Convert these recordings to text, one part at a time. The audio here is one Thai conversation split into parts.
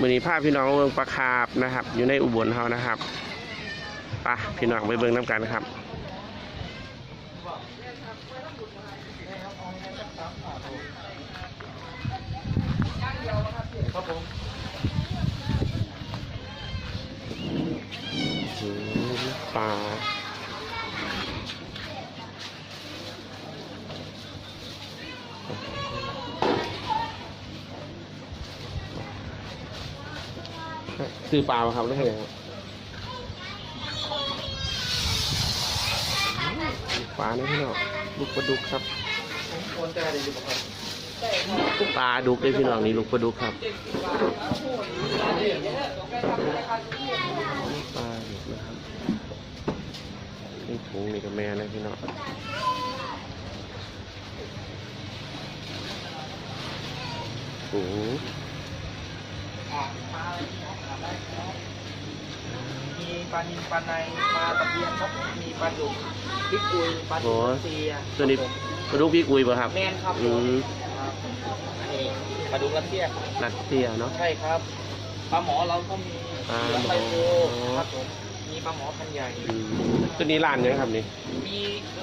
มือนี้ภาพพี่น้องเมืองปลาคาบนะครับ อยู่ในอุบลเขานะครับปะพี่น้องไปเบิ่งน้ำกันครับครับผมอืมปลา ซื้อปลามาครับได้ไงครับปลาเนี่ยพี่น้องลูกปลาดุกครับปลาดุกเลยพี่น้องนี่ลูกปลาดุกครับปลาดุกนะครับนี่ถุงนี่กับแม่นะพี่น้องโอ้ ถุงมีปลานิลปลาในปลาตะเพียนครับมีปลาดุกพริกอุยปลาดุกเซียตัวนี้ปลาดุกพี่กุยป่ะครับแมนครับอืมครับนี่ปลาดุกรัสเซียรัสเซียเนาะ ใช่ครับปลาหมอเราก็มีปลาหมอเหลืองไฟโฟครับผมมีปลาหมอพันใหญ่ อืมตัวนี้ร้านยังครับนี่ มี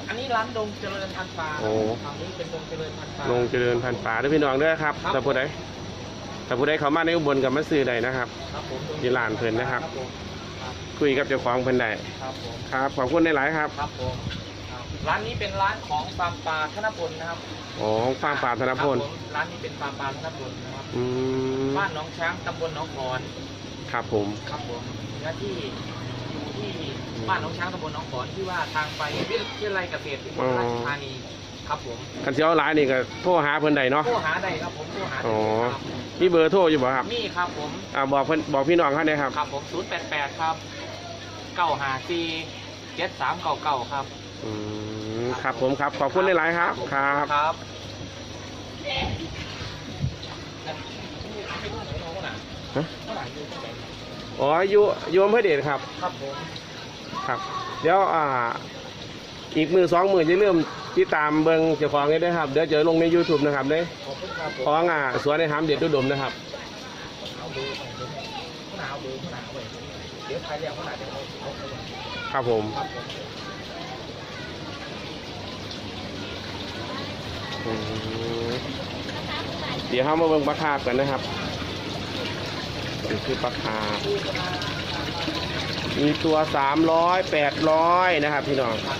อันนี้ร้านดงเจริญพันธุ์ปลาโอ้ ฝั่งนี้เป็นดงเจริญพันธุ์ปลา ลงเจริญพันธุ์ปลาด้วยพี่น้องเด้วยครับครับ แต่ผู้ใด แต่ผู้ใดเขามาในอุบลกับมาซื้อใดนะครับครับผมที่ร้านเพิ่นนะครับ ผมครับคุยกับเจ้าของเพิ่นได้ครับผมครับขอบคุณในหลายๆครับครับผมครับร้านนี้เป็นร้านของฟาร์มปลาธนพลนะครับอ๋อฟาร์มปลาธนพลครับผมร้านนี้เป็นฟาร์มปลาธนพลนะครับอืมบ้านหน้องช้างตำบลหนองขอนครับผม ครับผมเนื้อที่อยู่ที่บ้านหน้องช้างตำบลหนองขอนที่ว่าทางไปวิทยาลัยเกษตรอุบลราชธานี ครับผมคันเชียวร้ายนี่ก็โทรหาเพิ่นได้เนาะ โทรหาได้ครับผมโทรหาได้อ๋อ ครับมีเบอร์โทรอยู่บ่ครับนี่ครับผม อ่าบอกเพิ่นบอกพี่น้องเขาเนี่ยครับ ครับผม 088 ครับ 954 7399 ครับอืมครับผมครับ ขอบคุณในหลายๆครับ ครับ ครับ ฮะ อ๋ออยู่อยู่อำเภอเดชครับ ครับผม ครับ เดี๋ยวอ่า อีกมือสองมือจะเริ่มติดตามเบิ่งเจ้าของนี้ได้ครับเดี๋ยวจะลงใน YouTube นะครับเด้ขอบคุณครับผมของอ่าสวนในหามเด็ดดุดมนะครับ เอาเบอร์ของผมข้างหนาวเบอร์ข้างหนาวเว้ยเดี๋ยวใครเรียกข้างหนาวเดี๋ยวเอาเอาเอาครับผมครับผมอืมเดี๋ยวเรามาเบิ่งปลาคาบกันนะครับนี่คือปลาคาบมีตัวสามร้อยแปดร้อยนะครับพี่น้องสาม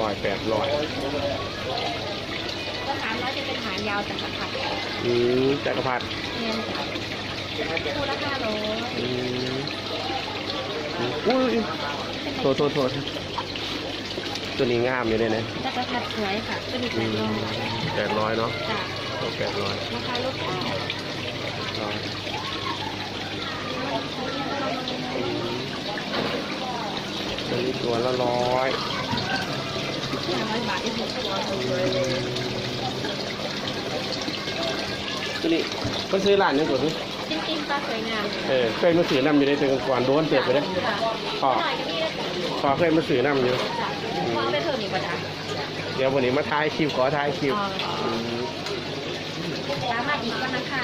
ร้อยแปดร้อยก็ถามแล้วจะเป็นหางยาวจากกระผัดอืมจักรพรรดิเงินค่ะคู่ละห้าร้อยอืมอุ้ยโทษโทษโทษตัวนี้งามอยู่เลยนะจักระผัดสวยค่ะก็มีแปอืดมร้อยแปดร้อยเนาะจ้ะแปดร้อยราคาลูกค้าร้อยตัวนี้ตัวละร้อย ห้าร้อยบาทที่ถูกตัวตัวนี้ก็ซื้อร้านนี้ก่อนดิจริงๆปลาสวยงามเออเคยมาซื้อนำอยู่ในเตือนก่อนโดนเจ็บไปเลยค่ะพอหน่อยก็มีนะจ๊ะพอเคยมาซื้อนำอยู่จ้ะพอไปเพิ่มอีกกว่าจ้ะเดี๋ยววันนี้มาถ่ายคลิปขอถ่ายคลิปอ๋ออืมสามารถอีกก็นะคะ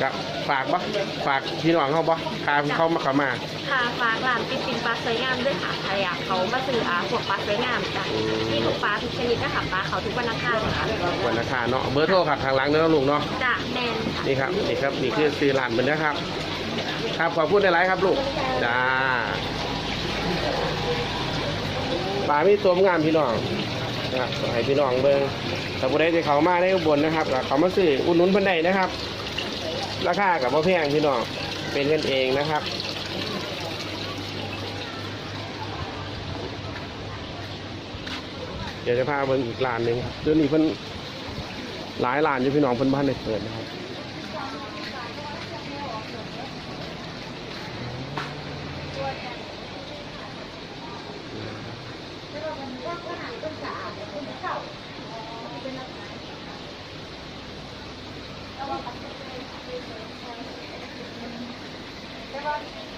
ครับฝากปะฝากพี่น้องเขาปะพาเขามาเขามา ค่ะฝากร้านติดตินปลาสวยงามด้วยค่ะใครอยากเขามาซื้ออาพวกปลาสวยงามจ้ะมีทุกปลาทุกชนิดนะคะปลาเขาทุกวันอังคารค่ะวันราคาเนาะเบอร์โทรครับทางหลังเนาะลูกเนาะจ้ะแมนค่ะนี่ครับนี่ครับนี่คือซื้อร้านเหมือนนะครับ ครับขอพูดในไลฟ์ครับลูกจ้าปลามีตัวงามพี่น้องนะครับให้พี่น้องเบิ่งถ้าผู้ใดที่เขามาได้อุบลนะครับก็เขามาซื้ออุดหนุนเพิ่นได้นะครับ ราคากับพ่แพงพี่น้องเป็นกันเองนะครับ ดี๋ยวจะพาเบิ่งอีกร้านหนึ่งครับเดี๋ยวนี้เพิ่นหลายร้านอยู่พี่น้องเพิ่นบ้านได้เปิดนะครับเพรา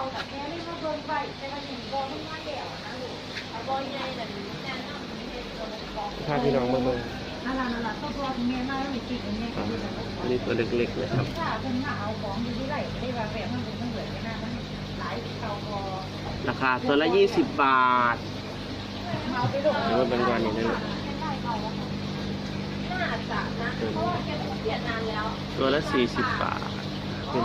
ะว่าแม่เฮ็ดบ่ใหม่แม่จะเก่าแต่แม่นี่ก็เบิ่งไปพาพี่น้องมาเบิ่งนั่นล่ะนั่นล่ะก็บ่แม่มาแล้วมีกินอันเนี้ยอ่าก็คือแบบว่าอันนี้ตัวเล็กๆนะครับถ้าเพิ่นมาเอาของอยู่ที่ไรก็ได้ว่าแบบมันเป็นมันเหลือกันนะมันหลายเตาพอราคาตัวละยี่สิบบาทเอาไปลงเดี๋ยวมาเบิ่งก่อนนี่นะลูกน่าจะนะเพราะว่าแกเปลี่ยนนานแล้ว ตัวละสี่สิบบาทขึ้น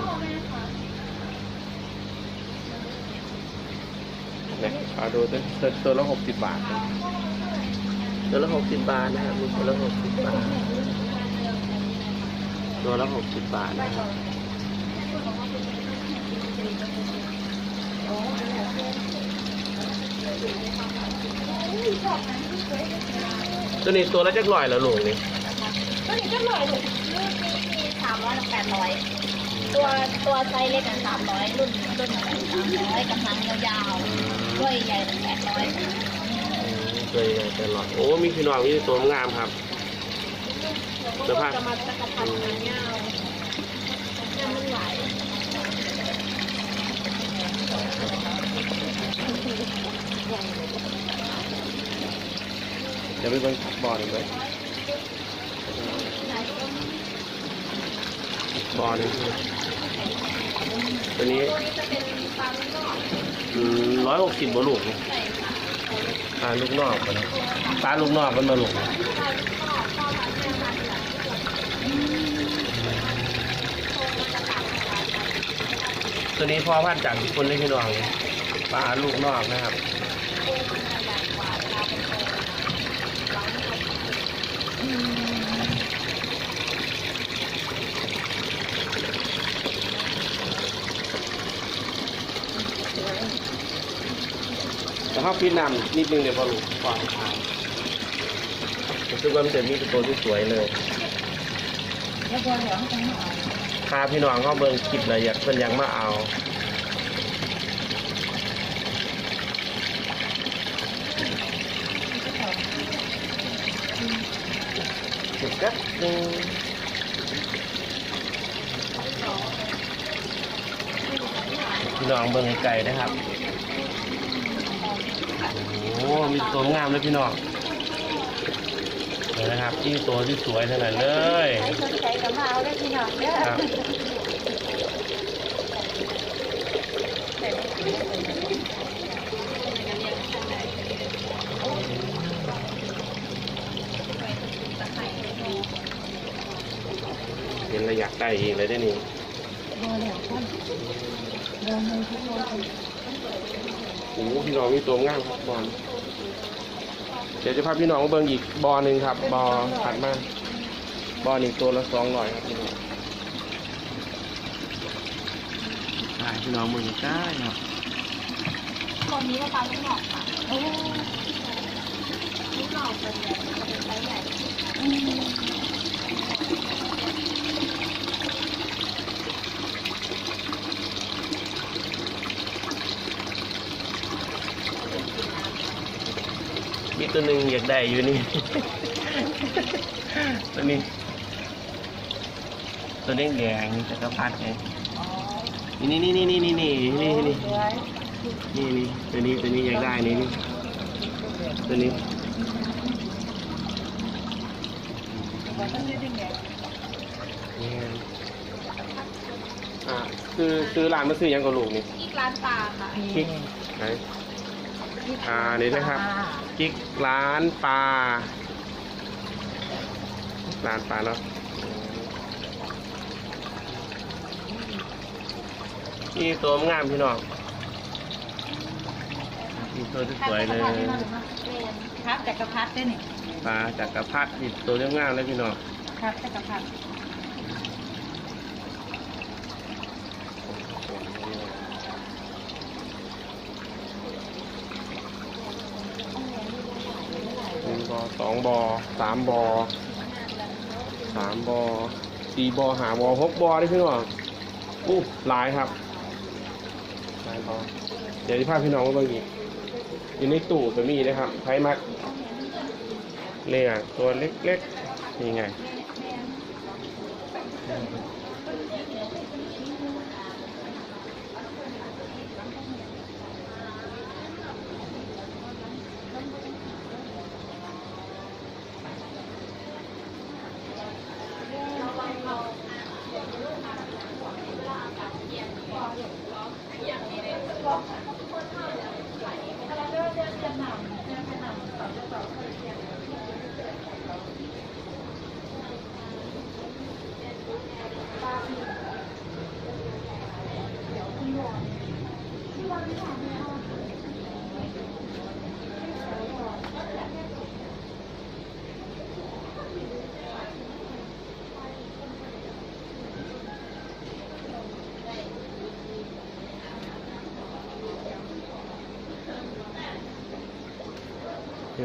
เนี่ยเอาดูตัวตัวตัวละหกสิบบาทนะตัวละหกสิบบาทนะครับมีตัวละหกสิบบาท ตัวละหกสิบบาทนะครับตัวนี้ตัวละจักร้อยแล้วลูกนี่ก็นี่ก็หน่อยถูกรุ่นนี้มีสามร้อยกับแปดร้อยตัวตัวไซส์เล็กอะสามร้อยรุ่นรุ่นสามร้อยกำลังยาวๆ ด้วยใหญ่แปดร้อยตัวใหญ่แต่หลอดโอ้มีพี่น้องมีตัวงามครับเสื้อผ้าจะมาจะกระทันหันยาวยังมันไหวเดี๋ยวไปเบิ่งบอลเลยบอลนี่ตัวนี้ตัวนี้จะเป็นปลาลูก ร้อยหกสิบบลูกงปลาลูกนอกกันปลาลูกนอกกันมาลูกตัวนี้พ่อพันจากญี่คนเลยพี่น้องปลาลูกนอกนะครับอืม เวลาเป็นโตหลังมันแต่ถ้าพี่นำนิดนึงเดี๋ยวพอลูกก่อนทานรู้สึกว่ามันจะมีตัวที่สวยเลยแล้วพอเหลือเขาต้องมาเอาพาพี่น้องเข้าเบิ่งคลิปเลยอยากเพิ่นยังมาเอาจุดกัดหนึ่งพี่น้องเบิ่งไกลนะครับ โอ้โหมีตัวงามเลยพี่น้องเลยนะครับที่ตัวที่สวยเท่านั้นเลยใครสนใจก็มาเอาได้ที่หนอกเด้อครับเห็นแล้วอยากได้เองเลยได้นี่พอแล้วคนเดินเลยทุกคน โอ้โหพี่น้องมีตัวงามครับบอลเดี๋ยวจะพาพี่น้องมาเบิ่งอีกบอลหนึ่งครับบอลถัดมาบอลอีกตัวละสองร้อยครับพี่น้องใช่พี่น้องเบิ่งใกล้ครับคนนี้ก็ปลาลูกนอกค่ะโอ้ลูกนอกเป็นใหญ่จะเป็นไซส์ใหญ่ ตัวหนึ่งอยากได้อยู่นี่ ตัวนี้ ตัวแดงแดงๆจักรพรรดิไงนี่นี่นี่นี่นี่นี่นี่นี่สวยนี่นี่ตัวนี้ตัวนี้อยากได้นี่นี่ตัวนี้ว่าต้องได้ยังไงนี่อ่าคือซื้อร้านมาซื้อหยังกับลูกนี่อีกร้านปลาค่ะกิ๊กไหน อ่านี่นะครับ กิ๊กร้านปลาร้านปลาเนาะนี่ตัวงามพี่น้องมีตัวที่สวยเลยครับจักรพรรดิด้วยนี่ปลาจักรพรรดินี่ตัวงามเลยพี่น้องครับจักรพรรดิ หนึ่งบ อสองบอสามบอสามบอสี่บอหาบอหกบอได้พี่น้องอู้หลายครับหลายบอเดี๋ยวจะพาพี่น้องมาเบิ่งอีกอยู่ในตู้ก็มีนะครับไพ่มัดเลี้ยตัวเล็กๆนี่ไง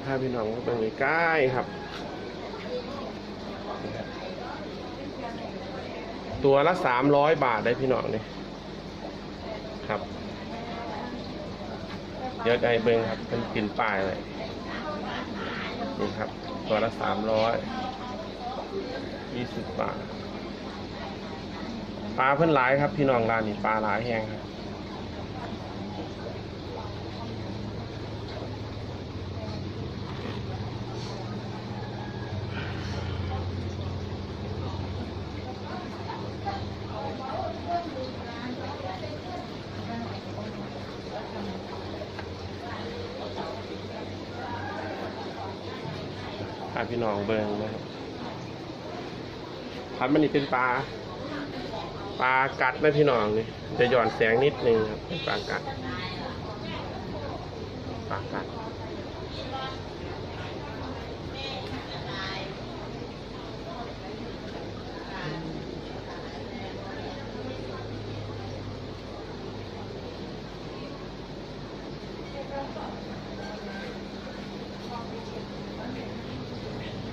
เดี๋ยวพาพี่น้องไปเบิ่งใกล้ครับ ตัวละสามร้อยบาทได้พี่น้องนี่ครับ เดี๋ยวได้เบิงครับเป็นปินป้ายเลยนี่ครับ ตัวละสามร้อยยี่สิบบาทปลาเพิ่นหลายครับ พี่น้องร้านนี้ปลาหลายแห้งครับาพี่น้องเบิ่งนะครับพันมันนี่เป็นปลาปลากัดนะพี่น้องนี่จะหย่อนแสงนิดนึงครับเป็นปลากัด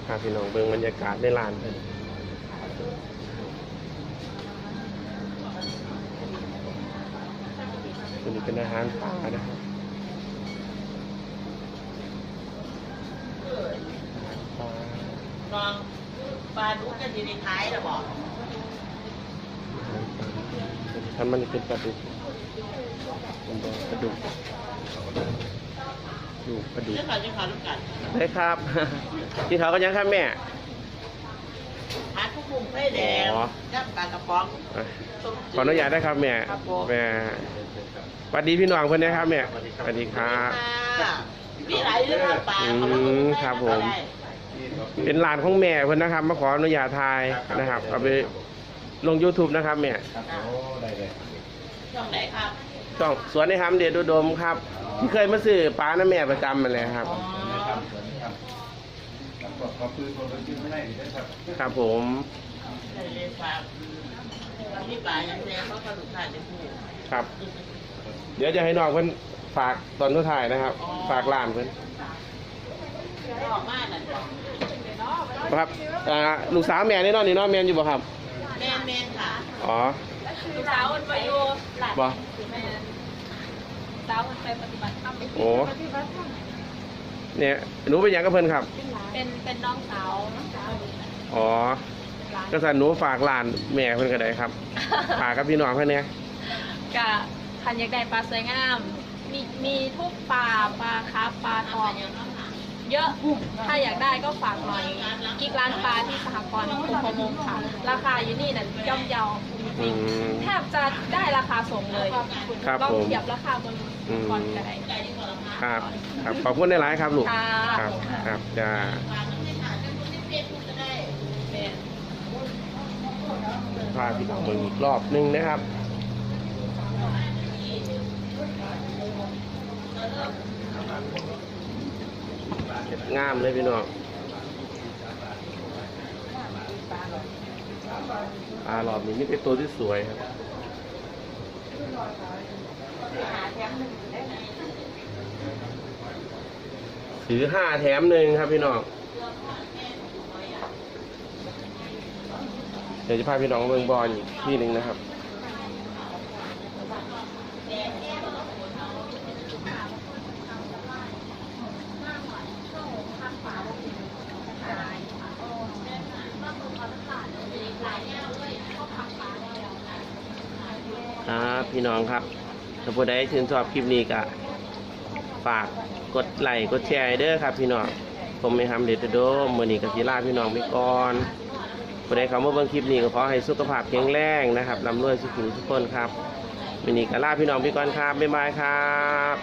พาพี่น้องเบิ่งบรรยากาศในลานเพิ่นตัวนี้เป็นอาหารป่านะครับปลาลองปลาดุกกันอยู่ในท้ายหรอบอกท่านมันเป็นปลาดุกเป็นปลาดุก ดูปลาดุกเจ้าขาเจ้าขาลูกกันได้ครับ ที่เขาก็ยังครับแม่หาทุกมุมไฟแดงอ๋อกับปลากระป๋องอะขออนุญาตได้ครับแม่ครับผมแม่สวัสดีพี่น้องเพื่อนนะครับแม่สวัสดีครับค่ะมีหลายเรื่องปลาอืมเขามาลงครับผมได้เป็นหลานของแม่เพื่อนนะครับ มาขออนุญาตทายนะครับ เอาไปลง YouTube นะครับแม่ ช่องไหนครับช่องสวนในฮัมเดชอุดมครับ ที่เคยมาซื้อปลาน้าแม่ประจำมาเลยครับ อ๋อครับผมใช่เลยฝากมีปลาอย่างแดงเพราะกระดูกขาดจะพูดครับ เดี๋ยวจะให้น้องเพื่อนฝากตอนทุกถ่ายนะครับ ฝากร้านเพื่อนชอบมากนั่นบอกครับอ่าลูกสาวแม่นี่เนอนนี่เนอนแม่นอยู่บ่ครับ แม่แม่ค่ะ อ๋อ ลูกสาวมันไปอยู่หลานบ่แม่สาวมันไปปฏิบัติธรรมโอ้เนี่ยหนูเป็นหยังกับเพิ่นครับ เป็นเป็นน้องสาวน้องสาวอ๋อก็สันหนูฝากร้านแม่เพิ่นก็ได้ครับฝากกับพี่น้องเพิ่นเนี่ยกะคันอยากได้ปลาสวยงาม มีมีทุกปลาปลาคาร์ฟปลาทองเยอะ ถ้าอยากได้ก็ฝากหน่อย กิ๊กร้านปลาที่สหกรณ์คุมประมงค่ะ ราคาอยู่นี่นั่นย่อมเยาจ อืริงมๆแทบจะได้ราคาส่งเลยครับลองผมเทียบราคาบนอืม ก่อนก็ได้ ครับครับขอบคุณในหลายๆครับลูกค่ะครับครับจ้าปลาต้องไม่ขาดจะพูดที่เพี้ยนพูดก็ได้เป็นพาพี่น้องเบิ่งอีกรอบหนึงนะครับงามเลยพี่น้อง ปลาหลอดนี้นี่เป็นตัวที่สวยครับถือห้าแถมหนึ่งครับพี่น้องเดี๋ยวจะพาพี่น้องเมืองบอลอีกที่หนึ่งนะครับ พี่น้องครับถ้าผู้ใดชื่นชอบคลิปนี้ก็ฝากกดไลค์กดแชร์เด้อครับ พี่น้องผมไม่ทำเด็ดโดมมือนี้กับทีราพี่น้องไปก่อนผู้ใดเขามาบิ่งคลิปนี้ก็ขอให้สุขภาพแข็งแรงนะครับลำรวยสุขุทุกคนครับมือนี้กับลาพี่น้องไปก่อนครับบ๊ายบายครับ